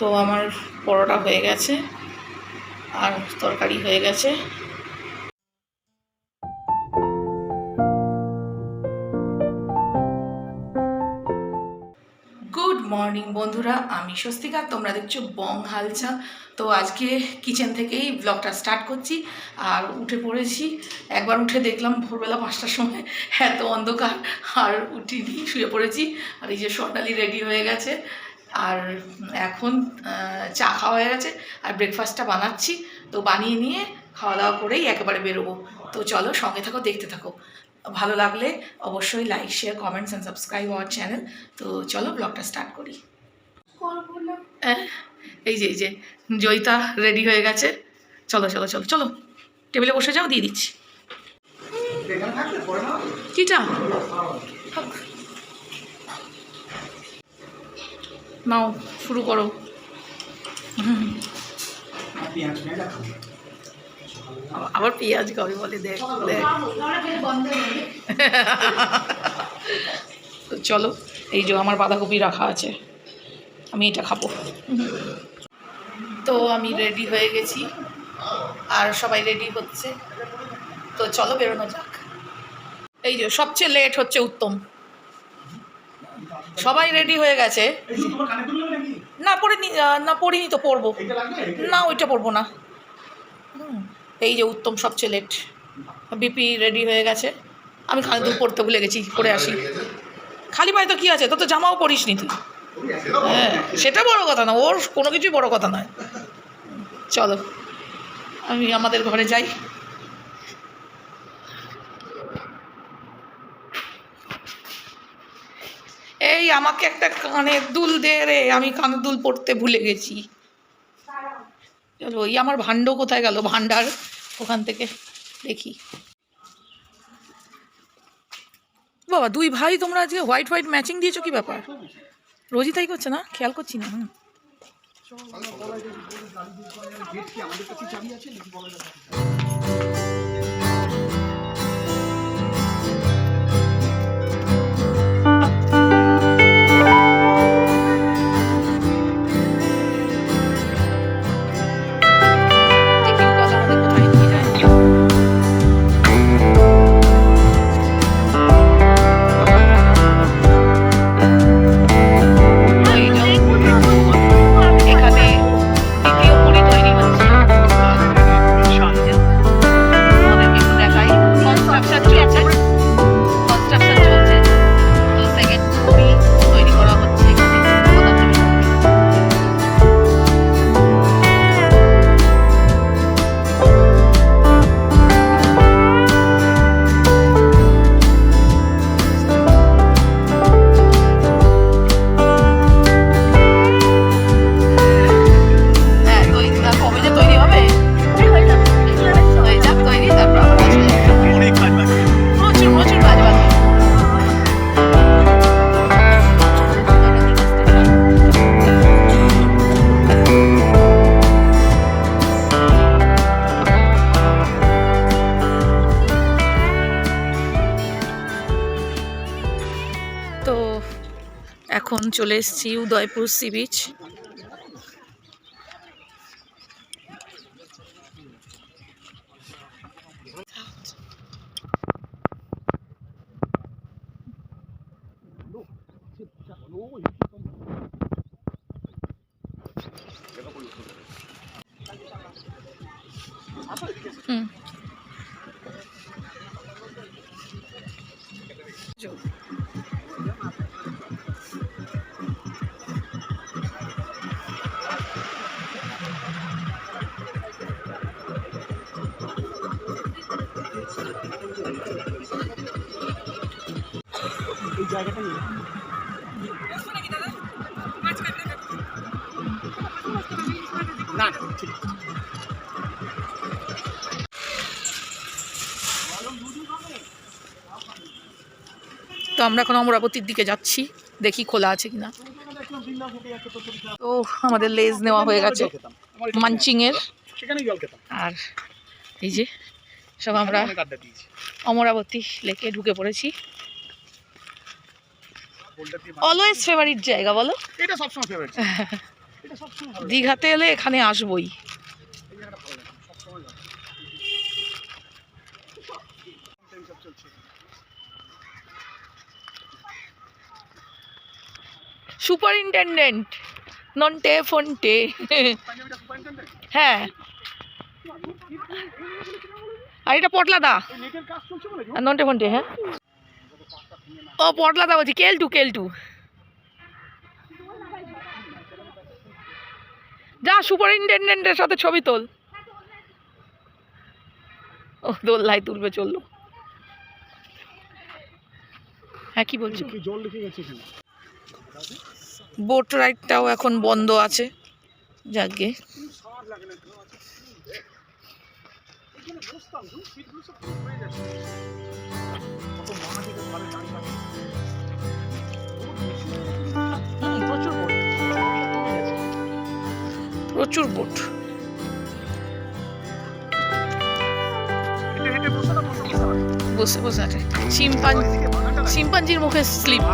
তো আমার পরোটা হয়ে গেছে আর তরকারি হয়ে গেছে। গুড মর্নিং বন্ধুরা, আমি স্বস্তিকা, তোমরা দেখছ বং হালচা। তো আজকে কিচেন থেকেই ব্লগটা স্টার্ট করছি, আর উঠে পড়েছি। একবার উঠে দেখলাম ভোরবেলা পাঁচটার সময় এত অন্ধকার, আর উঠিনি শুয়ে পড়েছি, আর এই যে স্বর্ণালী রেডি হয়ে গেছে। আর এখন চা খাওয়া হয়ে গেছে আর ব্রেকফাস্টটা বানাচ্ছি। তো বানিয়ে নিয়ে খাওয়া দাওয়া করেই একেবারে বেরোবো। তো চলো সঙ্গে থাকো দেখতে থাকো। ভালো লাগলে অবশ্যই like share comments and subscribe our channel তো চলো ব্লগটা স্টার্ট করি। আহ, এই যে এই যে জয়িতা রেডি হয়ে গেছে। চলো চলো চলো চলো। টেবিলে বসে যাও দিয়ে দিচ্ছি। কিটা থাক। নাও, শুরু করো। আবার পেঁয়াজ কবে বলে, দেখ দেখ। তো চলো, এই যে আমার বাঁধাকপি রাখা আছে, আমি এটা খাব। তো আমি রেডি হয়ে গেছি, আর সবাই রেডি হচ্ছে। তো চলো বেরোনো যাক। এই যে সবচেয়ে লেট হচ্ছে উত্তম। সবাই রেডি হয়ে গেছে। না আহ, না পড়িনি তো পড়ব না ওইটা পড়ব না। হুম, এই যে উত্তম সবচেয়ে লেট বিপি রেডি হয়ে গেছে। আমি খালি দুধ পড়তে ভুলে গেছি পড়ে আসি। খালি পায়ে তো কী আছে? তোর তো জামাও পরিস নি তুই। হ্যাঁ সেটা বড় কথা না ওর কোনো কিছুই বড় কথা নয়। চলো আমি আমাদের ঘরে যাই। এই আমাকে একটা কানের দুল দে রে, আমি কানের দুল পড়তে ভুলে গেছি। চলো ওই আমার ভাণ্ড কোথায় গেল? ভাণ্ডার ওখান থেকে দেখি। বাবা, দুই ভাই তোমরা আজকে হোয়াইট হোয়াইট ম্যাচিং দিয়েছ, কি ব্যাপার? রোজই তাই করছে না? খেয়াল করছি না, হুম। দেখি চলে এসেছি উদয়পুর সি বিচ। তো আমরা এখন অমরাবতীর দিকে যাচ্ছি দেখি খোলা আছে কিনা। তো আমাদের লেজ নেওয়া হয়ে গেছে মাঞ্চিংয়ের। আর এই যে সব আমরা অমরাবতী লেকে ঢুকে পড়েছি। অলওয়েজ ফেভারিট জায়গা বলো। এটা সবসময় ফেভারিট এটা সবসময় দীঘাতে এলে এখানে আসবই। সুপারিনটেন্ডেন্ট নন্টে ফন্টে হ্যাঁ। আর এটা কাজ চলছে বলে ফন্টে হ্যাঁ। ও পটলাদা বলছি কেলটু কেলটু। যা সুপারিনটেন্ডেন্টের সাথে ছবি তোল। ও দোল্লাই তুলবে চলল। হ্যাঁ কি বলছো? জল গেছে বোট রাইডটাও এখন বন্ধ আছে। যাকে। লাগে প্রচুর বোট বসে বসে আছে। শিম্পাঞ্জির মুখে স্লিপ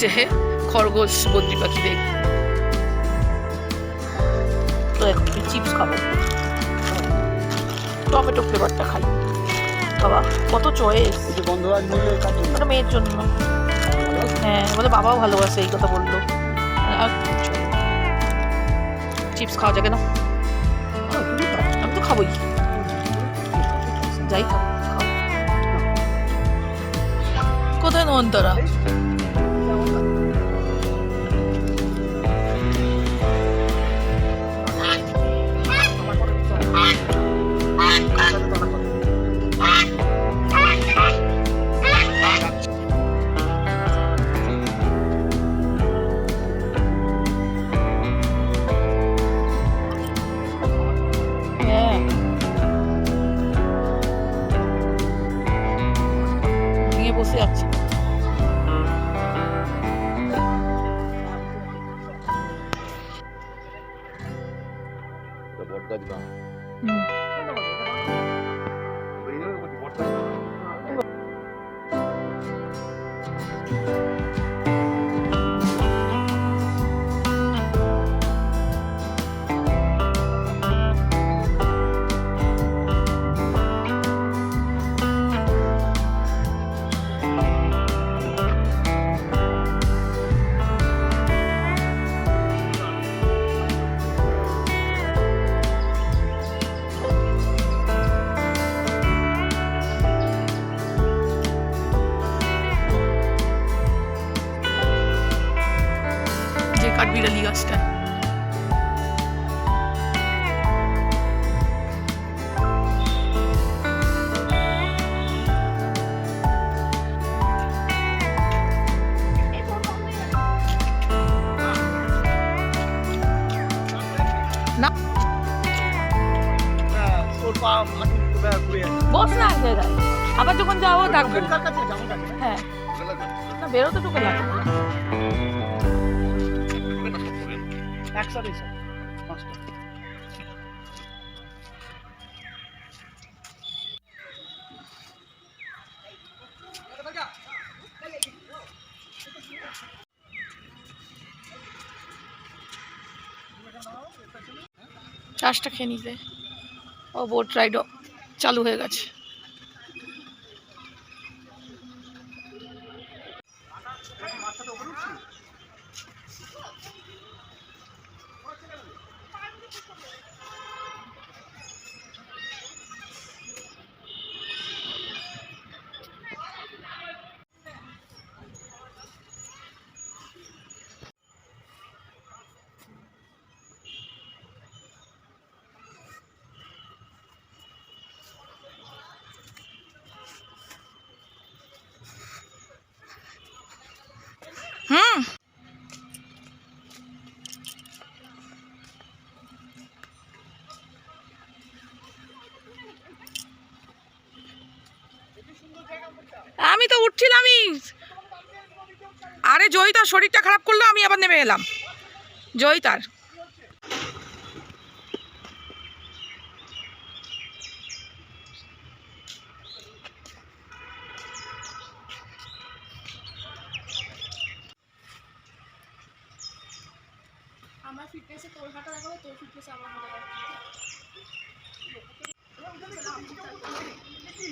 যাচ্ছে খরগোশ বদ্রি পাখি দেখ। তো এখন চিপস খাব। টমেটো ফ্লেভারটা খাই। বাবা কত চয়েস এই যে বন্ধ আজ মূল্যের কাজ ওটা মেয়ের জন্য। হ্যাঁ বলে বাবাও ভালোবাসে এই কথা বলল। আর চিপস খাওয়া যাবে না। আমি তো খাবোই। যাই খাব। কোথায় নন্তরা বস না এক জায়গায় আবার যখন যাব ডাকবো? হ্যাঁ। না বেরোতে টুকে লাগবে একসাথে চাষটা খেয়ে নিতে। ও বোট রাইডও চালু হয়ে গেছে। আরে জয়িতার শরীরটা খারাপ করল আমি আবার নেমে এলাম। জয়িতার আমার ফিটনেসে তোর হাঁটা দেখাবো তোর ফিটনেসে আমার হাঁটা দেখাবো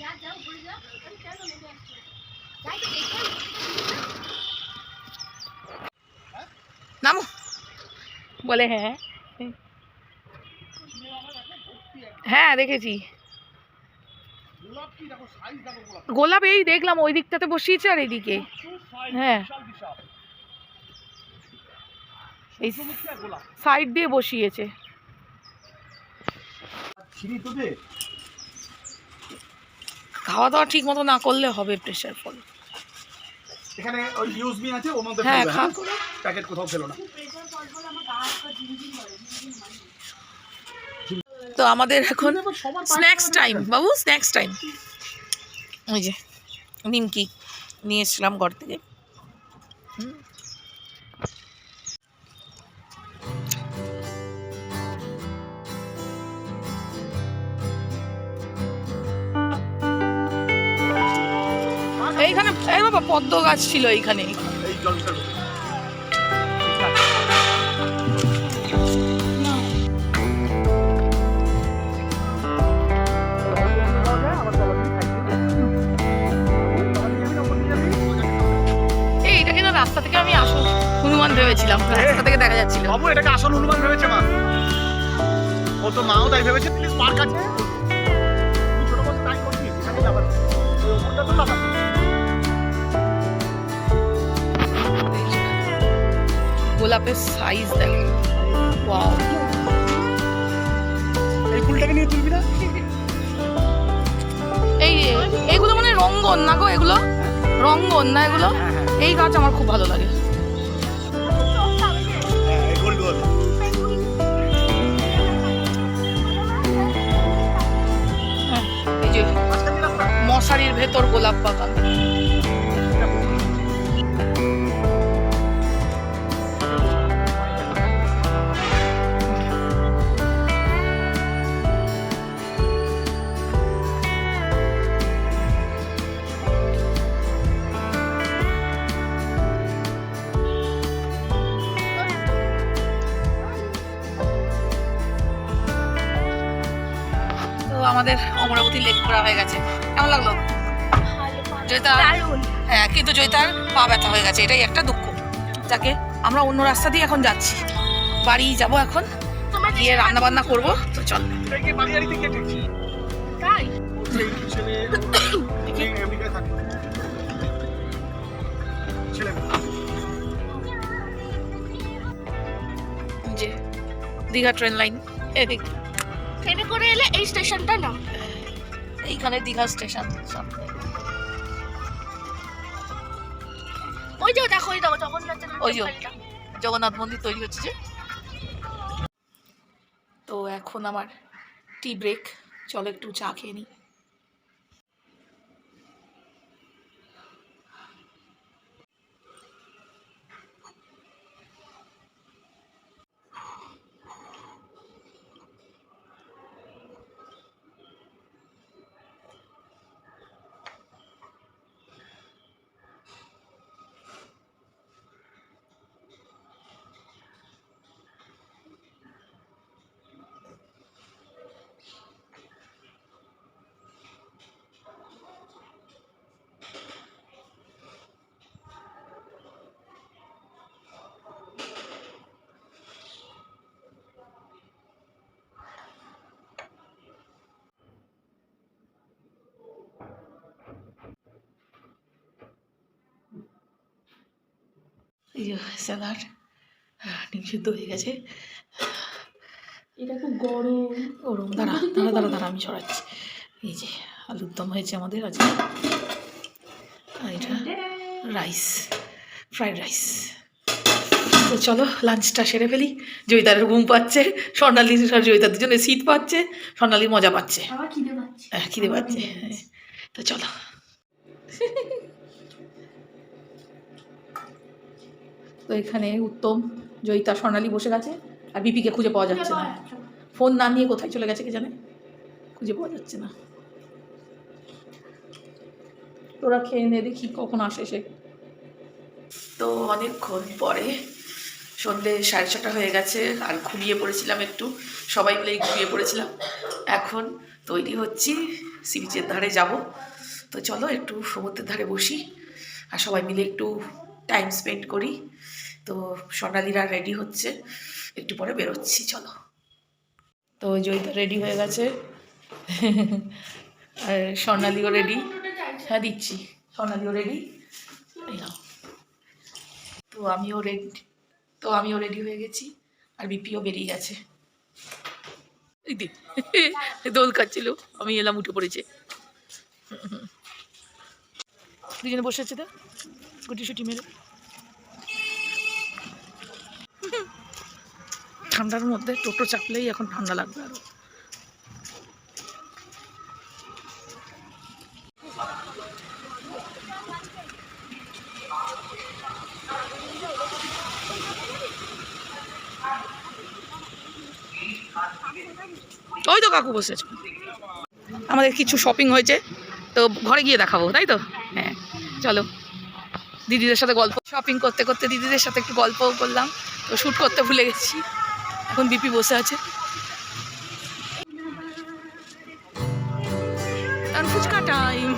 যা যা উপরে যা আমি কেন নেমে আসছি যাই তো দেখে নামো বলে হ্যাঁ হ্যাঁ। দেখেছি। গোলাপ এই দেখলাম ওই দিকটাতে বসিয়েছে আর সাইজ হ্যাঁ। এই সাইড দিয়ে বসিয়েছে। খাওয়া দাওয়া ঠিক মতো না করলে হবে প্রেশার ফল এখানে ওই আছে ওর মধ্যে হ্যাঁ হ্যাঁ? প্যাকেট কোথাও ফেলো না। তো আমাদের এখন স্ন্যাক্স টাইম বাবু স্ন্যাক্স টাইম ওই যে, নিমকি নিয়ে এসছিলাম ঘর থেকে। এইখানে, এই বাবা, পদ্ম গাছ ছিল এইখানে। হনুমান ভেবেছিলাম রাস্তা থেকে দেখা যাচ্ছিল। বাবু এটাকে আসল হনুমান ভেবেছে মা। ও তো মাও তাই ভেবেছে প্লিজ ছোট তাই এখানে যাবার তো লাগাবি গোলাপের সাইজ দেখো। ওয়াও এই ফুলটাকে নিয়ে তুলবি না? এই এইগুলো মানে রঙ্গন না গো এগুলো? রঙ্গন না এগুলো? হ্যাঁ হ্যাঁ। এই গাছ আমার খুব ভালো লাগে। যে মশারির ভেতর গোলাপ বাগান হয়ে গেছে। কেমন লাগল? জয়িতা হ্যাঁ কিন্তু জয়িতার পা ব্যথা হয়ে গেছে এটাই একটা দুঃখ। যাকে আমরা অন্য রাস্তা দিয়ে এখন যাচ্ছি। বাড়ি যাব এখন গিয়ে রান্না বান্না করব তো চল। যে দীঘা ট্রেন লাইন এদিক। ট্রেনে করে এলে এই স্টেশনটা না এইখানে দীঘা স্টেশন ওই যে দেখো ওই দেখো জগন্নাথের ওই যে। জগন্নাথ মন্দির তৈরি হচ্ছে যে। তো এখন আমার টি ব্রেক চলো একটু চা খেয়ে নিই। স্যালাড। ডিম সিদ্ধ হয়ে গেছে। এটা খুব গরম। ওরম দাঁড়া দাঁড়া দাঁড়া দাঁড়া আমি ছড়াচ্ছি। এই যে আলুর দম হয়েছে আমাদের আজকে। আর এটা রাইস ফ্রাইড রাইস। তো চলো লাঞ্চটা সেরে ফেলি। জয়িতারের ঘুম পাচ্ছে স্বর্ণালী আর জয়িতার দুজনে শীত পাচ্ছে স্বর্ণালী মজা পাচ্ছে। খিদে পাচ্ছে। হ্যাঁ, খিদে পাচ্ছে হ্যাঁ। তো চলো। তো এখানে উত্তম জয়িতা স্বর্ণালী বসে গেছে আর বিপিকে খুঁজে পাওয়া যাচ্ছে না। ফোন না নিয়ে কোথায় চলে গেছে কে জানে? খুঁজে পাওয়া যাচ্ছে না। তোরা খেয়ে নে দেখি কখন আসে সে। তো অনেকক্ষণ পরে সন্ধে সাড়ে ছটা হয়ে গেছে আর ঘুমিয়ে পড়েছিলাম একটু। সবাই মিলেই ঘুমিয়ে পড়েছিলাম। এখন তৈরি হচ্ছি সি বিচের ধারে যাব। তো চলো একটু সমুদ্রের ধারে বসি আর সবাই মিলে একটু টাইম স্পেন্ড করি। তো সোনালিরা রেডি হচ্ছে। একটু পরে বেরোচ্ছি, চলো। তো জয়িতা রেডি হয়ে গেছে। আর স্বর্ণালীও রেডি হ্যাঁ দিচ্ছি। স্বর্ণালীও রেডি তো আমিও রেডি তো আমিও রেডি হয়ে গেছি। আর বিপিও বেরিয়ে গেছে। দোল খাচ্ছিল আমি এলাম উঠে পড়েছে। দুজনে বসে আছে তো? গুটি সুটি মেরে। ঠান্ডার মধ্যে টোটো চাপলেই এখন ঠান্ডা লাগবে আরও। ওই তো কাকু বসেছে আমাদের কিছু শপিং হয়েছে, তো ঘরে গিয়ে দেখাবো, তাই তো? হ্যাঁ চলো। দিদিদের সাথে গল্প শপিং করতে করতে দিদিদের সাথে একটু গল্পও করলাম, তো শ্যুট করতে ভুলে গেছি। এখন বিপি বসে আছে। আর ফুচকা টাইম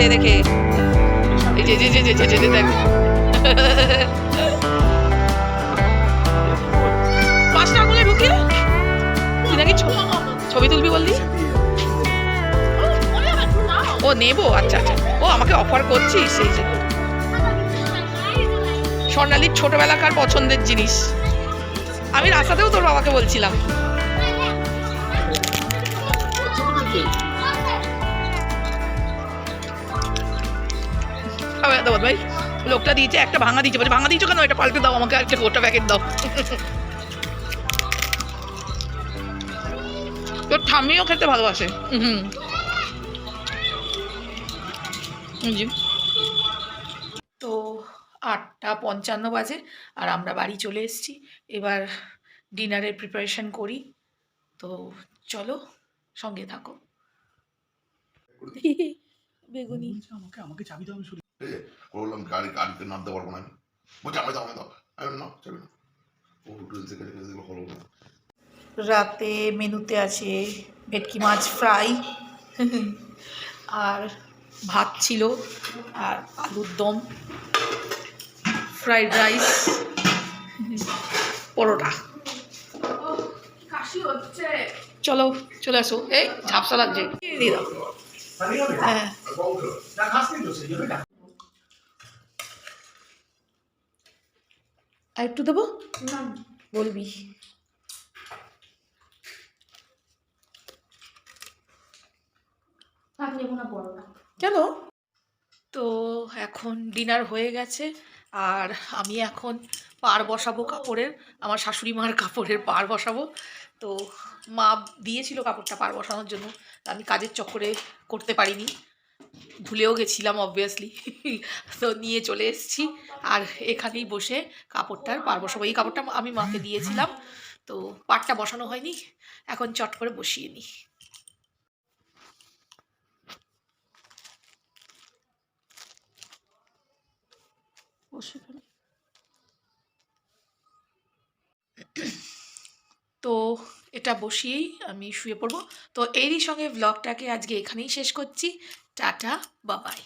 আসতে দেখে। এই যে যে যে যে যে, দেখ। পাঁচটা আঙুলে ঢুকিয়ে তুই নাকি ছবি তুলবি বললি? ও, নেব আচ্ছা আচ্ছা। ও, আমাকে অফার করছিস সেই যে। স্বর্ণালীর ছোটবেলাকার পছন্দের জিনিস। আমি রাস্তাতেও তোর বাবাকে বলছিলাম। খাবে দাও ভাই লোকটা দিয়েছে একটা ভাঙা দিয়েছে বলছে ভাঙা দিয়েছ কেন? এটা পাল্টে দাও আমাকে একটা গোটা প্যাকেট দাও। তোর ঠাম্মিও খেতে ভালোবাসে। হুম হুম জি তো আটটা পঞ্চান্ন বাজে আর আমরা বাড়ি চলে এসেছি। এবার ডিনারের প্রিপারেশন করি। তো চলো সঙ্গে থাকো। বেগুনি। আমাকে আমাকে চাবি দাও আমি ঠিক আছে বললাম গাড়ি গাড়িতে নামতে পারব না আমি। বলছি আমায় দাও আমি না চাবি না। ও ড্রিল থেকে থেকে থেকে হলো না। রাতে মেনুতে আছে ভেটকি মাছ ফ্রাই আর ভাত ছিল আর আলুর দম ফ্রাইড রাইস পরোটা। চলো চলে আসো। এই ঝাপসা লাগছে। দিয়ে দাও হ্যাঁ। আর একটু দেবো? বলবি। না বড়টা কেন? তো এখন ডিনার হয়ে গেছে আর আমি এখন পার বসাবো কাপড়ের আমার শাশুড়ি মার কাপড়ের পার বসাবো। তো মা দিয়েছিল কাপড়টা পার বসানোর জন্য আমি কাজের চক্করে করতে পারিনি। ভুলেও গেছিলাম অবভিয়াসলি তো নিয়ে চলে এসেছি, আর এখানেই বসে কাপড়টার পারব। সবাই এই কাপড়টা আমি মাকে দিয়েছিলাম, তো পাটটা বসানো হয়নি, এখন চট করে বসিয়ে নিই। তো এটা বসিয়েই আমি শুয়ে পড়ব। তো এরই সঙ্গে ব্লগটাকে আজকে এখানেই শেষ করছি। টাটা বাবাই